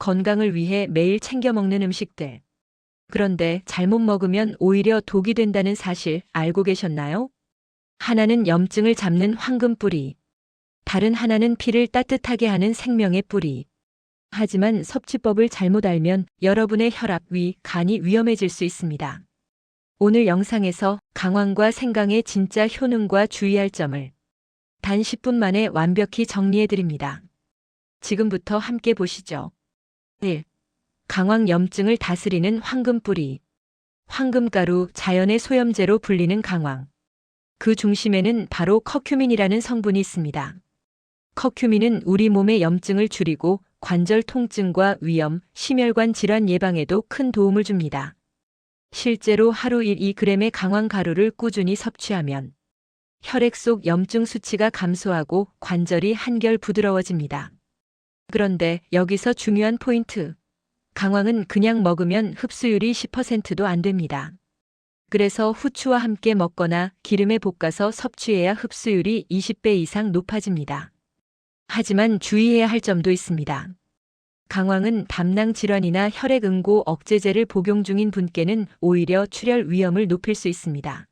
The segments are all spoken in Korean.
건강을 위해 매일 챙겨 먹는 음식들. 그런데 잘못 먹으면 오히려 독이 된다는 사실 알고 계셨나요? 하나는 염증을 잡는 황금 뿌리. 다른 하나는 피를 따뜻하게 하는 생명의 뿌리. 하지만 섭취법을 잘못 알면 여러분의 혈압, 위, 간이 위험해질 수 있습니다. 오늘 영상에서 강황과 생강의 진짜 효능과 주의할 점을 단 10분 만에 완벽히 정리해 드립니다. 지금부터 함께 보시죠. 1. 강황 염증을 다스리는 황금뿌리. 황금가루 자연의 소염제로 불리는 강황. 그 중심에는 바로 커큐민이라는 성분이 있습니다. 커큐민은 우리 몸의 염증을 줄이고 관절 통증과 위염, 심혈관 질환 예방에도 큰 도움을 줍니다. 실제로 하루 1, 2g의 강황 가루를 꾸준히 섭취하면 혈액 속 염증 수치가 감소하고 관절이 한결 부드러워집니다. 그런데 여기서 중요한 포인트. 강황은 그냥 먹으면 흡수율이 10%도 안 됩니다. 그래서 후추와 함께 먹거나 기름에 볶아서 섭취해야 흡수율이 20배 이상 높아집니다. 하지만 주의해야 할 점도 있습니다. 강황은 담낭 질환이나 혈액 응고 억제제를 복용 중인 분께는 오히려 출혈 위험을 높일 수 있습니다.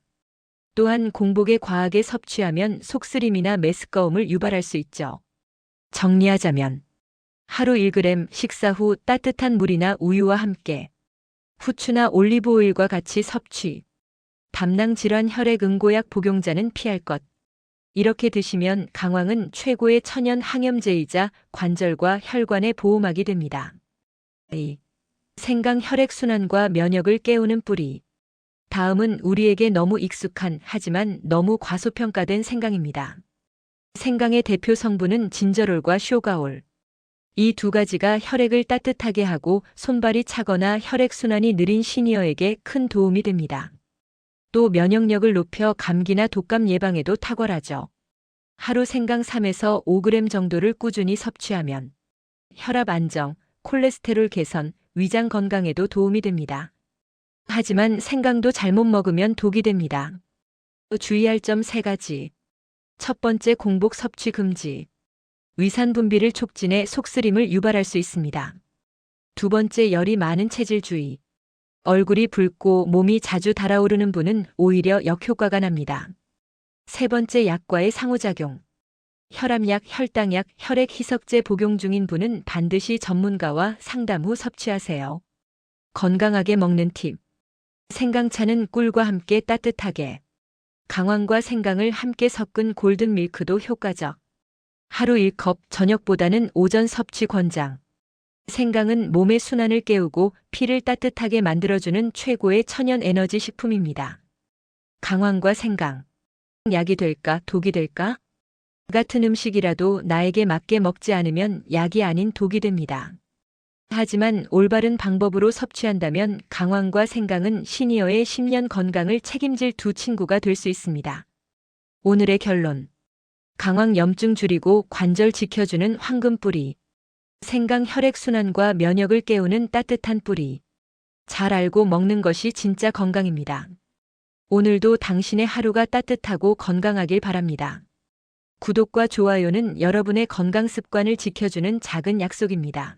또한 공복에 과하게 섭취하면 속쓰림이나 메스꺼움을 유발할 수 있죠. 정리하자면 하루 1g 식사 후 따뜻한 물이나 우유와 함께 후추나 올리브 오일과 같이 섭취. 담낭 질환 혈액 응고약 복용자는 피할 것. 이렇게 드시면 강황은 최고의 천연 항염제이자 관절과 혈관의 보호막이 됩니다. 2. 생강 혈액순환과 면역을 깨우는 뿌리. 다음은 우리에게 너무 익숙한 하지만 너무 과소평가된 생강입니다. 생강의 대표 성분은 진저롤과 쇼가올. 이 두 가지가 혈액을 따뜻하게 하고 손발이 차거나 혈액순환이 느린 시니어에게 큰 도움이 됩니다. 또 면역력을 높여 감기나 독감 예방에도 탁월하죠. 하루 생강 3에서 5g 정도를 꾸준히 섭취하면 혈압 안정, 콜레스테롤 개선, 위장 건강에도 도움이 됩니다. 하지만 생강도 잘못 먹으면 독이 됩니다. 또 주의할 점 3가지. 첫 번째 공복 섭취 금지. 위산 분비를 촉진해 속쓰림을 유발할 수 있습니다. 두 번째 열이 많은 체질주의. 얼굴이 붉고 몸이 자주 달아오르는 분은 오히려 역효과가 납니다. 세 번째 약과의 상호작용. 혈압약, 혈당약, 혈액 희석제 복용 중인 분은 반드시 전문가와 상담 후 섭취하세요. 건강하게 먹는 팁. 생강차는 꿀과 함께 따뜻하게. 강황과 생강을 함께 섞은 골든 밀크도 효과적. 하루 1컵 저녁보다는 오전 섭취 권장. 생강은 몸의 순환을 깨우고 피를 따뜻하게 만들어주는 최고의 천연 에너지 식품입니다. 강황과 생강. 약이 될까, 독이 될까? 같은 음식이라도 나에게 맞게 먹지 않으면 약이 아닌 독이 됩니다. 하지만 올바른 방법으로 섭취한다면 강황과 생강은 시니어의 10년 건강을 책임질 두 친구가 될 수 있습니다. 오늘의 결론. 강황 염증 줄이고 관절 지켜주는 황금 뿌리. 생강 혈액순환과 면역을 깨우는 따뜻한 뿌리. 잘 알고 먹는 것이 진짜 건강입니다. 오늘도 당신의 하루가 따뜻하고 건강하길 바랍니다. 구독과 좋아요는 여러분의 건강 습관을 지켜주는 작은 약속입니다.